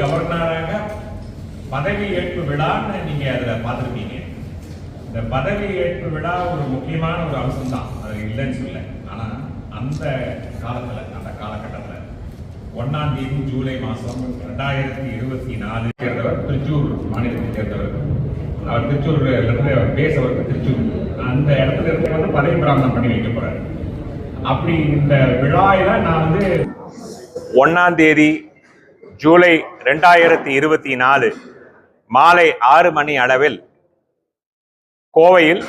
கவர்னராக பதவி ஏற்பு விழான்னு நீங்க அதுல பார்த்திருப்பீங்க இந்த பதவி ஏற்பு விழா ஒரு முக்கியமான ஒரு அம்சம் தான் அது இல்லைன்னு சொல்ல. ஆனா அந்த காலத்துல அந்த காலகட்டத்துல ஒன்னாம் தேதி ஜூலை மாசம் ரெண்டாயிரத்தி இருபத்தி நாலு சேர்ந்தவர் திருச்சூர் மாநிலத்தை சேர்ந்தவர். அவர் திருச்சூர்ல இருந்து அவர் பேச அவருக்கு திருச்சூர். அந்த இடத்துல இருந்து வந்து பதவி பிராமணம் பண்ணி வைக்க போறாரு. அப்படி இந்த விழாயில நான் வந்து ஒன்னாம் தேதி ஜூலை ரெண்டாயிரத்தி இருபத்தி நாலு மாலை ஆறு மணி அளவில் கோவையில்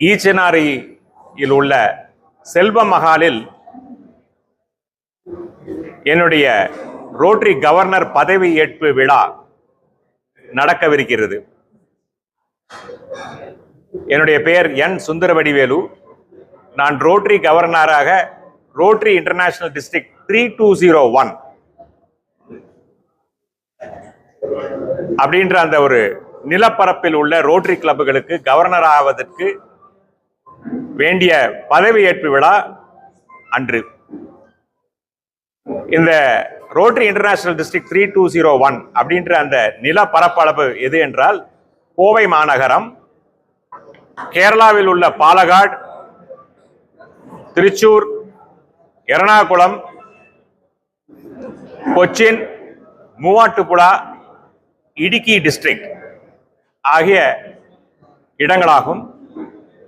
ஈச்சனாரியில் உள்ள செல்வ மகாலில் என்னுடைய ரோட்டரி கவர்னர் பதவி ஏற்பு விழா நடக்கவிருக்கிறது. என்னுடைய பெயர் என் சுந்தரவடிவேலு. நான் ரோட்டரி கவர்னராக rotary international district three two zero one. அப்படின்ற அந்த ஒரு நிலப்பரப்பில் உள்ள ரோட்டரி கிளப்புகளுக்கு கவர்னர் ஆவதற்கு வேண்டிய பதவியேற்பு விழா அன்று. இந்த rotary international district three two zero one அப்படின்ற அந்த நில பரப்பளவு எது என்றால் கோவை மாநகரம் கேரளாவில் உள்ள பாலகாட் திருச்சூர் எர்ணாகுளம் கொச்சின் மூவாட்டுப்புழா இடுக்கி டிஸ்ட்ரிக்ட் ஆகிய இடங்களாகும்.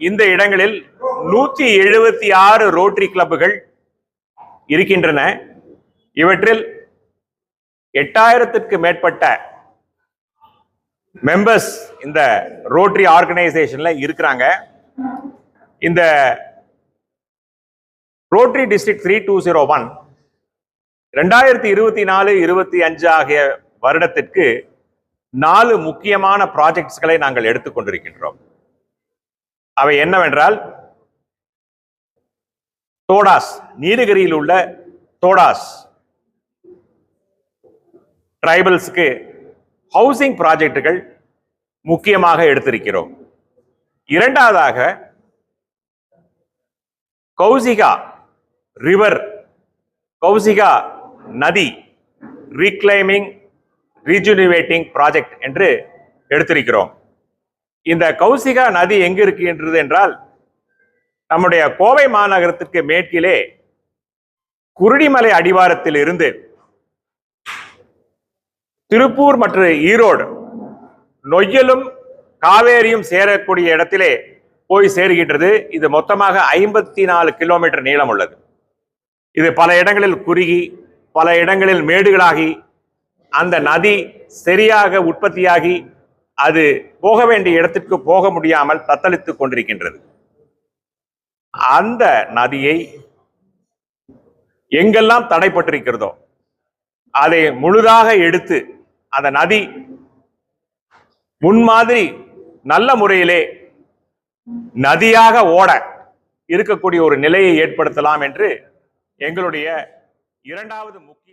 இந்த இடங்களில் நூத்தி எழுபத்தி ஆறு ரோட்டரி கிளப்புகள் இருக்கின்றன. இவற்றில் எட்டாயிரத்திற்கு மேற்பட்ட மெம்பர்ஸ் இந்த ரோட்டரி ஆர்கனைசேஷன்ல இருக்கிறாங்க. இந்த rotary district three two zero one ரெண்டாயிரத்தி இருபத்தி நாலு இருபத்தி அஞ்சு ஆகிய வருடத்திற்கு நாலு முக்கியமான ப்ராஜெக்ட்ஸ்களை நாங்கள் எடுத்துக்கொண்டிருக்கின்றோம். அவை என்னவென்றால் தோடாஸ் நீலகிரியில் உள்ள தோடாஸ் டிரைபல்ஸ்க்கு ஹவுசிங் ப்ராஜெக்டுகள் முக்கியமாக எடுத்திருக்கிறோம். இரண்டாவதாக கௌசிகா ரிவர் கௌசிகா நதி ரீக்ளைமிங் ரீஜுனிவேட்டிங் ப்ராஜெக்ட் என்று எடுத்திருக்கிறோம். இந்த கௌசிகா நதி எங்கு இருக்கின்றது என்றால் நம்முடைய கோவை மாநகரத்திற்கு மேற்கிலே குருடிமலை அடிவாரத்தில் இருந்து திருப்பூர் மற்றும் ஈரோடு நொய்யலும் காவேரியும் சேரக்கூடிய இடத்திலே போய் சேருகின்றது. இது மொத்தமாக ஐம்பத்தி நாலு கிலோமீட்டர் நீளம் உள்ளது இது பல இடங்களில் குறுகி பல இடங்களில் மேடுகளாகி அந்த நதி சரியாக உற்பத்தியாகி அது போக வேண்டிய இடத்திற்கு போக முடியாமல் தத்தளித்துக் கொண்டிருக்கின்றது. அந்த நதியை எங்கெல்லாம் தடைப்பட்டிருக்கிறதோ அதை முழுதாக எடுத்து அந்த நதி முன்மாதிரி நல்ல முறையிலே நதியாக ஓட இருக்கக்கூடிய ஒரு நிலையை ஏற்படுத்தலாம் என்று எங்களுடைய இரண்டாவது முக்கிய